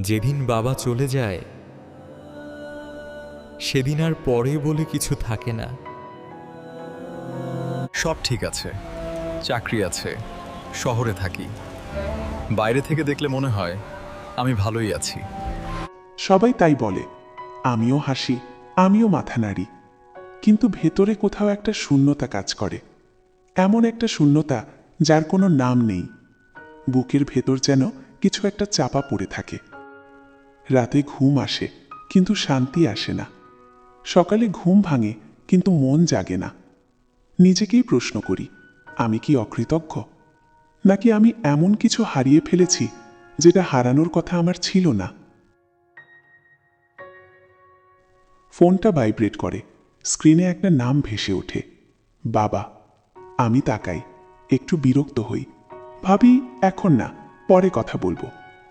যেদিন বাবা চলে যায় সেদিন আর পরে বলে কিছু থাকে না। সব ঠিক আছে চাকরি আছে শহরে থাকি। বাইরে থেকে দেখলে মনে হয় আমি ভালোই আছি। সবাই তাই বলে আমিও হাসি আমিও মাথা নাড়ি। কিন্তু ভেতরে কোথাও একটা শূন্যতা কাজ করে। এমন একটা শূন্যতা যার কোনো নাম নেই। বুকের ভেতর যেন কিছু একটা চাপা পড়ে থাকে। রাতে ঘুম আসে, কিন্তু শান্তি আসে না। সকালে ঘুম ভাঙে, কিন্তু মন জাগে না। নিজেকেই প্রশ্ন করি, আমি কি অকৃতজ্ঞ? নাকি আমি এমন কিছু হারিয়ে ফেলেছি, যেটা হারানোর কথা আমার ছিল না? ফোনটা ভাইব্রেট করে, স্ক্রিনে একটা নাম ভেসে ওঠে, বাবা, আমি তাকাই, একটু বিরক্ত হই। ভাবি, এখন না, পরে কথা বলব,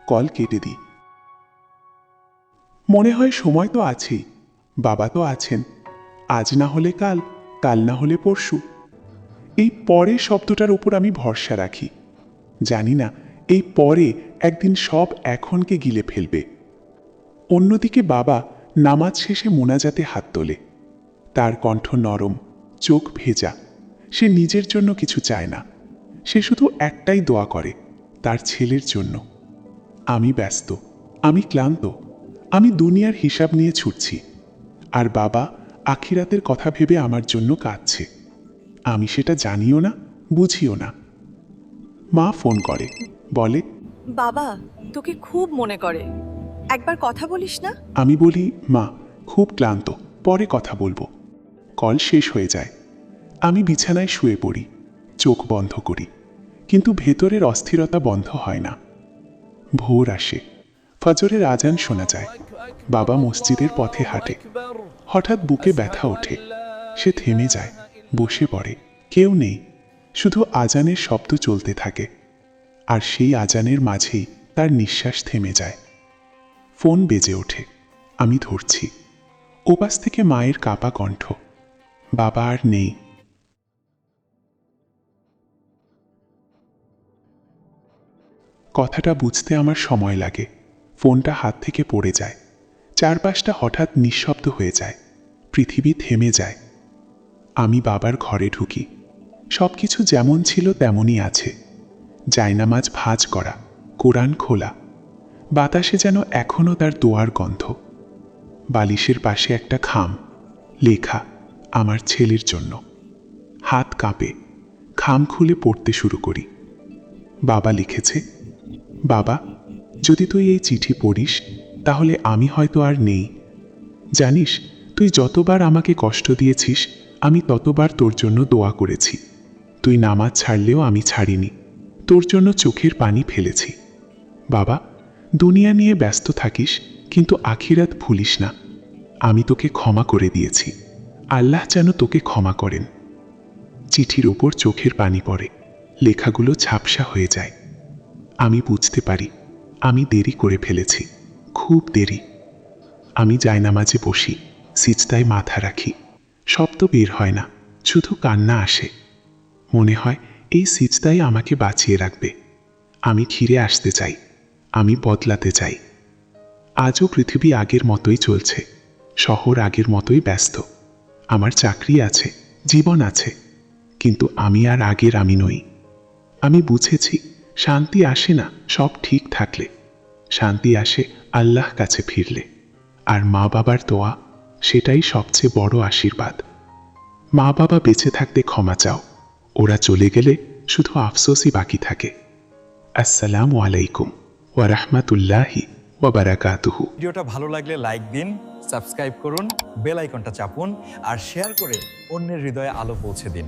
কল কেটে দিই। মনে হয় সময় তো আছেই, বাবা তো আছেন। আজ না হলে কাল কাল না হলে পরশু। এই পরে শব্দটার উপর আমি ভরসা রাখি। জানি না, এই পরে একদিন সব এখনকে গিলে ফেলবে। অন্যদিকে বাবা নামাজ শেষে মোনাজাতে হাত তোলে। তার কণ্ঠ নরম, চোখ ভেজা। সে নিজের জন্য কিছু চায় না। সে শুধু একটাই দোয়া করে, তার ছেলের জন্য। আমি ব্যস্ত, আমি ক্লান্ত। আমি দুনিয়ার হিসাব নিয়ে ছুটছি আর বাবা আখিরাতের কথা ভেবে আমার জন্য কাঁদছে। আমি সেটা জানিও না বুঝিও না। মা ফোন করে বলে বাবা তোকে খুব মনে করে। একবার কথা বলিস না? আমি বলি মা খুব ক্লান্ত পরে কথা বলব। কল শেষ হয়ে যায়। আমি বিছানায় শুয়ে পড়ি চোখ বন্ধ করি কিন্তু ভেতরের অস্থিরতা বন্ধ হয় না। ভোর আসে। ফজরের আজান শোনা যায়। বাবা মসজিদের পথে হাঁটে। হঠাৎ বুকে ব্যথা ওঠে। সে থেমে যায়, বসে পড়ে। কেউ নেই, শুধু আজানের শব্দ চলতে থাকে। আর সেই আজানের মাঝেই তার নিঃশ্বাস থেমে যায়। ফোন বেজে ওঠে। আমি ধরছি। ওপাশ থেকে মায়ের কাপা কণ্ঠ। বাবা আর নেই। কথাটা বুঝতে আমার সময় লাগে। ফোনটা হাত থেকে পড়ে যায়। চারপাশটা হঠাৎ নিঃশব্দ হয়ে যায়। পৃথিবী থেমে যায়। আমি বাবার ঘরে ঢুকি। সব কিছু যেমন ছিল তেমনই আছে। জায়নামাজ ভাঁজ করা, কোরআন খোলা। বাতাসে যেন এখনও তার দোয়ার গন্ধ। বালিশের পাশে একটা খাম, লেখা, আমার ছেলের জন্য। হাত কাঁপে। খাম খুলে পড়তে শুরু করি। বাবা লিখেছে, বাবা যদি তুই এই চিঠি পড়িস, তাহলে আমি হয়তো আর নেই। জানিস, তুই যতবার আমাকে কষ্ট দিয়েছিস, আমি ততবার তোর জন্য দোয়া করেছি। তুই নামাজ ছাড়লেও আমি ছাড়িনি। তোর জন্য চোখের পানি ফেলেছি। বাবা, দুনিয়া নিয়ে ব্যস্ত থাকিস, কিন্তু আখিরাত ভুলিস না। আমি তোকে ক্ষমা করে দিয়েছি। আল্লাহ যেন তোকে ক্ষমা করেন। চিঠির ওপর চোখের পানি পড়ে। লেখাগুলো ঝাপসা হয়ে যায়। আমি বুঝতে পারি আমি দেরি করে ফেলেছি, খুব দেরি। আমি জায়নামাজে বসি, সিজদায় মাথা রাখি। শব্দ বের হয় না, শুধু কান্না আসে। মনে হয় এই সিজদাই আমাকে বাঁচিয়ে রাখবে। আমি ঘিরে আসতে চাই, আমি বদলাতে চাই। আজও পৃথিবী আগের মতোই চলছে, শহর আগের মতোই ব্যস্ত। আমার চাকরি আছে, জীবন আছে, কিন্তু আমি আর আগের আমি নই। আমি বুঝেছি শান্তি আসে না, সব ঠিক থাকলে। শান্তি আসে আল্লাহ কাছে ফিরলে। আর মা বাবার দোয়া, সেটাই সবচেয়ে বড় আশীর্বাদ। মা বাবা বেঁচে থাকতে ক্ষমা চাও। ওরা চলে গেলে শুধু আফসোসই বাকি থাকে। আসসালামু আলাইকুম ওয়া রাহমাতুল্লাহি ওয়া বারাকাতুহু। ভিডিওটা ভালো লাগলে লাইক দিন, সাবস্ক্রাইব করুন, বেল আইকনটা চাপুন, আর শেয়ার করে অন্যের হৃদয়ে আলো পৌঁছে দিন।